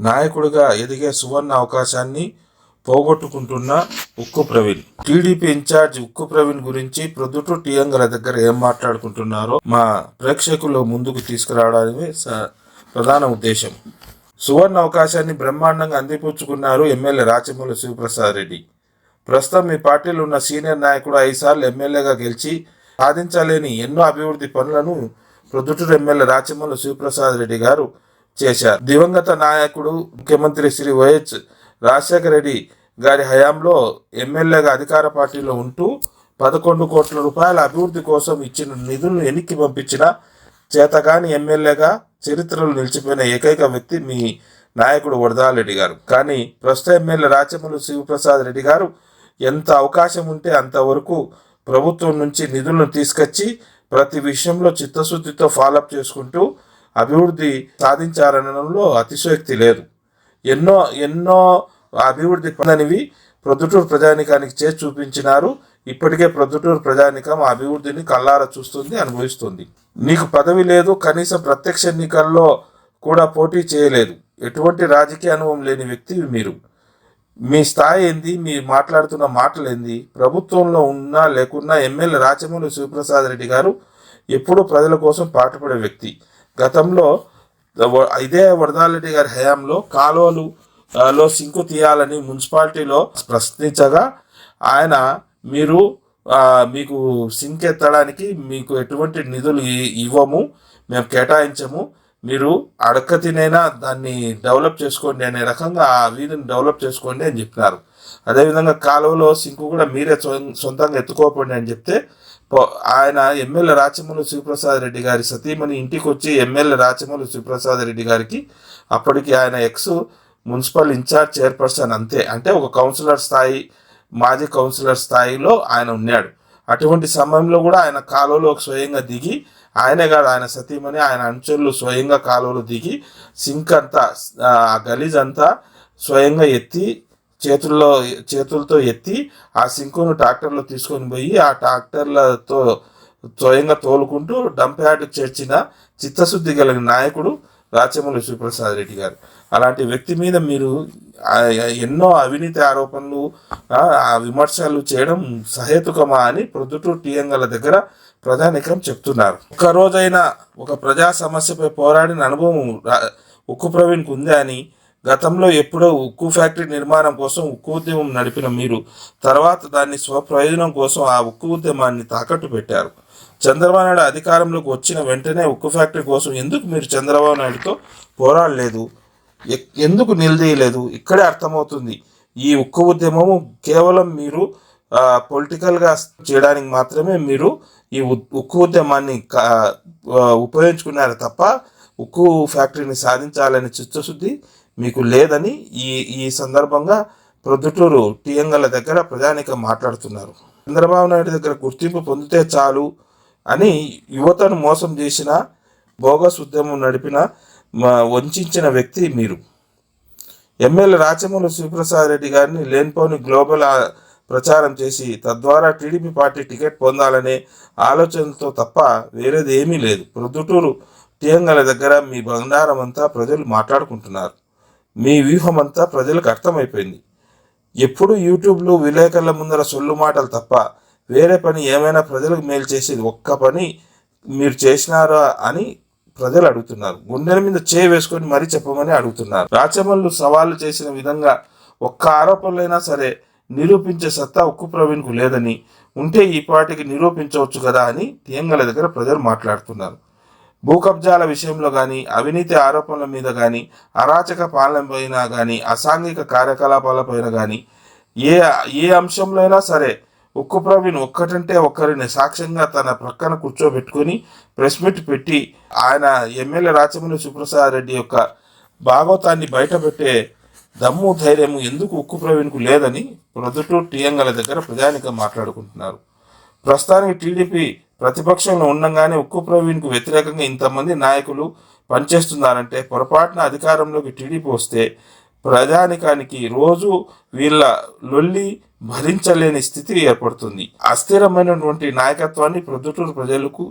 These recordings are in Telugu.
నాయకుడిగా ఎదిగే సువర్ణ అవకాశాన్ని పోగొట్టుకుంటున్న ఉక్కు ప్రవీణ్. టీడీపీ ఇన్ఛార్జ్ ఉక్కు ప్రవీణ్ గురించి ప్రొద్దుటూ టీఎంగల దగ్గర ఏం మాట్లాడుకుంటున్నారో మా ప్రేక్షకులు ముందుకు తీసుకురావడానికి స- ప్రధాన ఉద్దేశం. సువర్ణ అవకాశాన్ని బ్రహ్మాండంగా అందిపుచ్చుకున్నారు ఎమ్మెల్యే రాచమూల శివప్రసాద్ రెడ్డి. ప్రస్తుతం మీ పార్టీలో ఉన్న సీనియర్ నాయకుడు ఐదుసార్లు ఎమ్మెల్యేగా గెలిచి సాధించలేని ఎన్నో అభివృద్ధి పనులను ప్రొద్దుటూరు ఎమ్మెల్యే రాచమల్లు శివప్రసాద్ రెడ్డి గారు చేశారు. దివంగత నాయకుడు ముఖ్యమంత్రి శ్రీ వైఎస్ రాజశేఖర రెడ్డి గారి హయాంలో ఎమ్మెల్యేగా అధికార పార్టీలో ఉంటూ పదకొండు కోట్ల రూపాయల అభివృద్ధి కోసం ఇచ్చిన నిధులను వెనక్కి పంపించిన చేతగాని ఎమ్మెల్యేగా చరిత్రలో నిలిచిపోయిన ఏకైక వ్యక్తి మీ నాయకుడు వరదారెడ్డి గారు. కానీ ప్రస్తుత ఎమ్మెల్యే రాచమల్లు శివప్రసాద్ రెడ్డి గారు ఎంత అవకాశం ఉంటే అంతవరకు ప్రభుత్వం నుంచి నిధులను తీసుకొచ్చి ప్రతి విషయంలో చిత్తశుద్ధితో ఫాలోఅప్ చేసుకుంటూ అభివృద్ధి సాధించారనడంలో అతిశయోక్తి లేదు. ఎన్నో ఎన్నో అభివృద్ధి పొందనివి ప్రొద్దుటూరు ప్రజానికానికి చేసి చూపించినారు. ఇప్పటికే ప్రొద్దుటూరు ప్రజానికం అభివృద్ధిని కల్లార చూస్తుంది అనుభవిస్తుంది. నీకు పదవి లేదు కనీసం ప్రత్యక్ష ఎన్నికల్లో కూడా పోటీ చేయలేదు. ఎటువంటి రాజకీయ అనుభవం లేని వ్యక్తి మీరు. మీ స్థాయి ఏంది? మీరు మాట్లాడుతున్న మాటలు ఏంది? ప్రభుత్వంలో ఉన్నా లేకున్నా ఎమ్మెల్యే రాచమూలి శివప్రసాద్ రెడ్డి గారు ఎప్పుడూ ప్రజల కోసం పాటుపడే వ్యక్తి. గతంలో వ- ఇదే వరదారెడ్డి గారి హయాంలో కాలువలు లో సింకు తీయాలని మున్సిపాలిటీలో ప్రశ్నించగా ఆయన మీరు మీకు సింక్ ఎత్తడానికి మీకు ఎటువంటి నిధులు ఇవ్వము మేము కేటాయించము మీరు అడకతినైనా దాన్ని డెవలప్ చేసుకోండి అనే రకంగా ఆ వీధిని డెవలప్ చేసుకోండి అని చెప్పినారు. అదేవిధంగా కాలువలో సింకు కూడా మీరే సొంతంగా ఎత్తుకోకండి అని చెప్తే ఆయన ఎమ్మెల్యే రాచమూలు శివప్రసాద్ రెడ్డి గారి సతీమణి ఇంటికి వచ్చి ఎమ్మెల్యే రాచమూలు శివప్రసాద్ రెడ్డి గారికి అప్పటికి ఆయన ఎక్స్ మున్సిపల్ ఇన్ఛార్జ్ చైర్పర్సన్ అంతే. అంటే ఒక కౌన్సిలర్ స్థాయి మాజీ కౌన్సిలర్ స్థాయిలో ఆయన ఉన్నాడు. అటువంటి సమయంలో కూడా ఆయన కాలువలో స్వయంగా దిగి ఆయనే కాదు ఆయన సతీమణి ఆయన అనుచరులు స్వయంగా కాలువలో దిగి సింక్ అంతా ఆ గలీజ్ అంతా స్వయంగా ఎత్తి చేతుల్లో చేతులతో ఎత్తి ఆ సింకును ట్రాక్టర్లో తీసుకొని పోయి ఆ ట్రాక్టర్లతో స్వయంగా తోలుకుంటూ డంప్ చేర్చిన చిత్తశుద్ధి కలిగిన నాయకుడు రాచమల్లి శివప్రసాద్ రెడ్డి గారు. అలాంటి వ్యక్తి మీద మీరు ఎన్నో అవినీతి ఆరోపణలు ఆ విమర్శలు చేయడం సహేతుకమా అని ప్రొద్దుటూరు టీఎంగల దగ్గర ప్రధానికం చెప్తున్నారు. ఒక రోజైనా ఒక ప్రజా సమస్యపై పోరాడిన అనుభవం ఉక్కు ప్రవీణ్కు ఉందా అని గతంలో ఎప్పుడో ఉక్కు ఫ్యాక్టరీ నిర్మాణం కోసం ఉక్కు ఉద్యమం నడిపిన మీరు తర్వాత దాన్ని స్వప్రయోజనం కోసం ఆ ఉక్కు ఉద్యమాన్ని తాకట్టు పెట్టారు. చంద్రబాబు నాయుడు అధికారంలోకి వచ్చిన వెంటనే ఉక్కు ఫ్యాక్టరీ కోసం ఎందుకు మీరు చంద్రబాబు నాయుడుతో పోరాడలేదు? ఎక్- ఎందుకు నిలదీయలేదు? ఇక్కడే అర్థమవుతుంది. ఈ ఉక్కు ఉద్యమము కేవలం మీరు పొలిటికల్గా చేయడానికి మాత్రమే మీరు ఈ ఉక్కు ఉద్యమాన్ని ఉపయోగించుకున్నారు తప్ప ఉక్కు ఫ్యాక్టరీని సాధించాలనే చిత్తశుద్ధి మీకు లేదని ఈ ఈ సందర్భంగా ప్రొద్దుటూరు టీఎంగల దగ్గర ప్రధానిగా మాట్లాడుతున్నారు. చంద్రబాబు నాయుడు దగ్గర గుర్తింపు పొందితే చాలు అని యువతను మోసం చేసిన బోగస్ ఉద్యమం నడిపిన వంచిన వ్యక్తి మీరు. ఎమ్మెల్యే రాచమూల శివప్రసాద్ రెడ్డి గారిని లేనిపోని గ్లోబల్ ప్రచారం చేసి తద్వారా టీడీపీ పార్టీ టికెట్ పొందాలనే ఆలోచనతో తప్ప వేరేది ఏమీ లేదు. ప్రొద్దుటూరు టీఎంగల దగ్గర మీ బంగారం అంతా ప్రజలు మాట్లాడుకుంటున్నారు. మీ వ్యూహం అంతా ప్రజలకు అర్థమైపోయింది. ఎప్పుడు యూట్యూబ్లో విలేకరుల ముందర సొల్లు మాటలు తప్ప వేరే పని ఏమైనా ప్రజలకు మేలు చేసేది ఒక్క పని మీరు చేసినారా అని ప్రజలు అడుగుతున్నారు. గుండెల మీద చేయి వేసుకొని మరీ చెప్పమని అడుగుతున్నారు. రాచమల్లు సవాళ్ళు చేసిన విధంగా ఒక్క ఆరోపణలైనా సరే నిరూపించే సత్తా ఉక్కు ప్రవీణ్కు లేదని ఉంటే ఈ పాటికి నిరూపించవచ్చు కదా అని తీయంగల దగ్గర ప్రజలు మాట్లాడుతున్నారు. భూ కబ్జాల విషయంలో కానీ అవినీతి ఆరోపణల మీద కానీ అరాచక పాలన పైన కానీ అసాంఘిక కార్యకలాపాలపైన కానీ ఏ ఏ అంశంలో అయినా సరే ఉక్కు ప్రవీణ్ ఒక్కటంటే ఒక్కరిని సాక్ష్యంగా తన ప్రక్కన కూర్చోబెట్టుకొని ప్రెస్ మీట్ పెట్టి ఆయన ఎమ్మెల్యే రాచమల్లి సుప్రసాద్ రెడ్డి యొక్క భాగవతాన్ని బయటపెట్టే దమ్ము ధైర్యము ఎందుకు ఉక్కు ప్రవీణ్కు లేదని ప్రొద్దుటూరు టీఎంగల దగ్గర ప్రజానికం మాట్లాడుకుంటున్నారు. ప్రస్తుతానికి టీడీపీ ప్రతిపక్షంలో ఉండగానే ఉక్కు ప్రవీణ్కు వ్యతిరేకంగా ఇంతమంది నాయకులు పనిచేస్తున్నారంటే పొరపాటున అధికారంలోకి టీడీపీ వస్తే ప్రజానికానికి రోజు వీళ్ళ లొల్లి భరించలేని స్థితి ఏర్పడుతుంది. అస్థిరమైనటువంటి నాయకత్వాన్ని ప్రొద్దుటూరు ప్రజలకు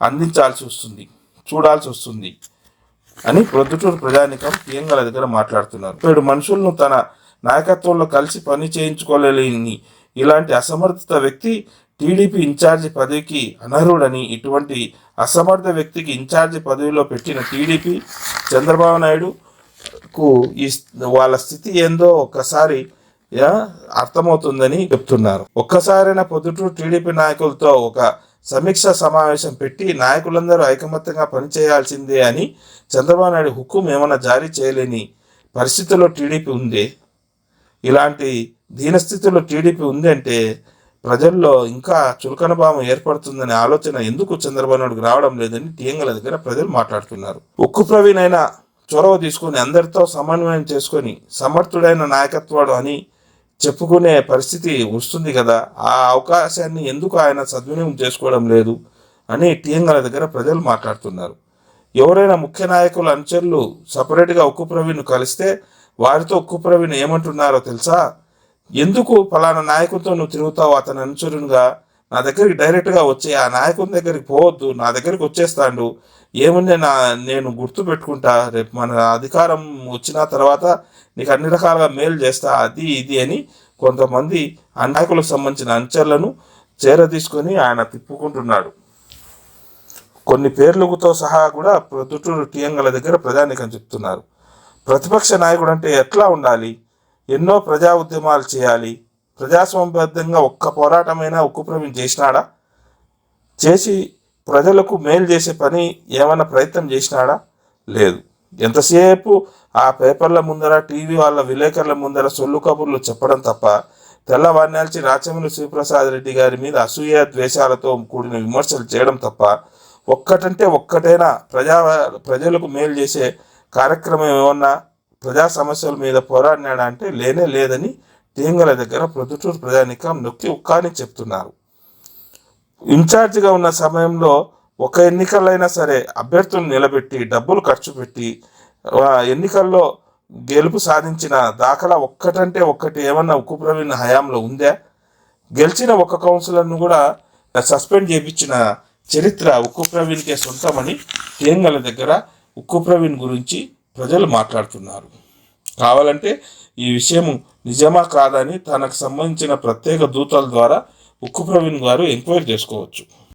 అందించాల్సి వస్తుంది చూడాల్సి వస్తుంది అని ప్రొద్దుటూరు ప్రజానికం పియంగల దగ్గర మాట్లాడుతున్నారు. ఏడు మనుషులను తన నాయకత్వంలో కలిసి పని చేయించుకోలేని ఇలాంటి అసమర్థత వ్యక్తి టీడీపీ ఇన్ఛార్జి పదవికి అనర్హుడని ఇటువంటి అసమర్థ వ్యక్తికి ఇన్ఛార్జి పదవిలో పెట్టిన టీడీపీ చంద్రబాబు నాయుడుకు ఈ వాళ్ళ స్థితి ఏందో ఒక్కసారి అర్థమవుతుందని చెప్తున్నారు. ఒక్కసారైనా పొద్దుటూ టీడీపీ నాయకులతో ఒక సమీక్ష సమావేశం పెట్టి నాయకులందరూ ఐకమత్యంగా పనిచేయాల్సిందే అని చంద్రబాబు నాయుడు హుకుం ఏమైనా జారీ చేయలేని పరిస్థితుల్లో టీడీపీ ఉంది. ఇలాంటి దీనస్థితిలో టీడీపీ ఉంది అంటే ప్రజల్లో ఇంకా చులకన భావం ఏర్పడుతుందనే ఆలోచన ఎందుకు చంద్రబాబు నాయుడుకు రావడం లేదని టీఎంగల దగ్గర ప్రజలు మాట్లాడుతున్నారు. ఉక్కు ప్రవీణ్ అయినా చొరవ తీసుకొని అందరితో సమన్వయం చేసుకొని సమర్థుడైన నాయకత్వాడు అని చెప్పుకునే పరిస్థితి వస్తుంది కదా. ఆ అవకాశాన్ని ఎందుకు ఆయన సద్వినియోగం చేసుకోవడం లేదు అని టీఎంగల దగ్గర ప్రజలు మాట్లాడుతున్నారు. ఎవరైనా ముఖ్య నాయకుల అనుచరులు సపరేట్గా ఉక్కు ప్రవీణ్ కలిస్తే వారితో ఉక్కు ప్రవీణ్ ఏమంటున్నారో తెలుసా? ఎందుకు ఫలానా నాయకుడితో నువ్వు తిరుగుతావు? అతని అనుచరునిగా నా దగ్గరికి డైరెక్ట్గా వచ్చి ఆ నాయకుని దగ్గరికి పోవద్దు నా దగ్గరికి వచ్చేస్తాడు. ఏముంది నా నేను గుర్తు పెట్టుకుంటా. రేపు మన అధికారం వచ్చిన తర్వాత నీకు అన్ని రకాలుగా మేలు చేస్తా అది ఇది అని కొంతమంది ఆ నాయకులకు సంబంధించిన అంచెలను చేరదీసుకొని ఆయన తిప్పుకుంటున్నాడు. కొన్ని పేర్లతో సహా కూడా ప్రొద్దుటూరు టీఎంగల దగ్గర ప్రధానికని చెప్తున్నారు. ప్రతిపక్ష నాయకుడు అంటే ఎట్లా ఉండాలి? ఎన్నో ప్రజా ఉద్యమాలు చేయాలి. ప్రజాస్వామ్యబద్ధంగా ఒక్క పోరాటమైనా ఉక్కు చేసినాడా? చేసి ప్రజలకు మేలు చేసే పని ఏమైనా ప్రయత్నం చేసినాడా? లేదు. ఎంతసేపు ఆ పేపర్ల ముందర టీవీ వాళ్ళ విలేకరుల ముందర సొల్లు కబుర్లు చెప్పడం తప్ప తెల్లవారినాల్చి రాచమల్లి శివప్రసాద్ రెడ్డి గారి మీద అసూయ ద్వేషాలతో కూడిన విమర్శలు చేయడం తప్ప ఒక్కటంటే ఒక్కటైనా? ప్రజా ప్రజలకు మేలు చేసే కార్యక్రమం ఏమన్నా ప్రజా సమస్యల మీద పోరాడినాడంటే లేనే లేదని తేంగల దగ్గర ప్రొద్దుటూరు ప్రజానికం నొక్కి ఉక్కాని చెప్తున్నారు. ఇన్ఛార్జిగా ఉన్న సమయంలో ఒక ఎన్నికలైనా సరే అభ్యర్థులను నిలబెట్టి డబ్బులు ఖర్చు పెట్టి ఆ, ఎన్నికల్లో గెలుపు సాధించిన దాఖలా ఒక్కటంటే ఒక్కటి ఏమన్నా ఉక్కు ప్రవీణ్ హయాంలో ఉందా? గెలిచిన ఒక కౌన్సిలర్ను కూడా సస్పెండ్ చేయించిన చరిత్ర ఉక్కు ప్రవీణ్కే సొంతమని తేంగల దగ్గర ఉక్కు ప్రవీణ్ గురించి ప్రజలు మాట్లాడుతున్నారు. కావాలంటే ఈ విషయం నిజమా కాదని తనకు సంబంధించిన ప్రత్యేక దూతల ద్వారా ఉక్కు ప్రవీణ్ గారు ఎంక్వైరీ చేసుకోవచ్చు.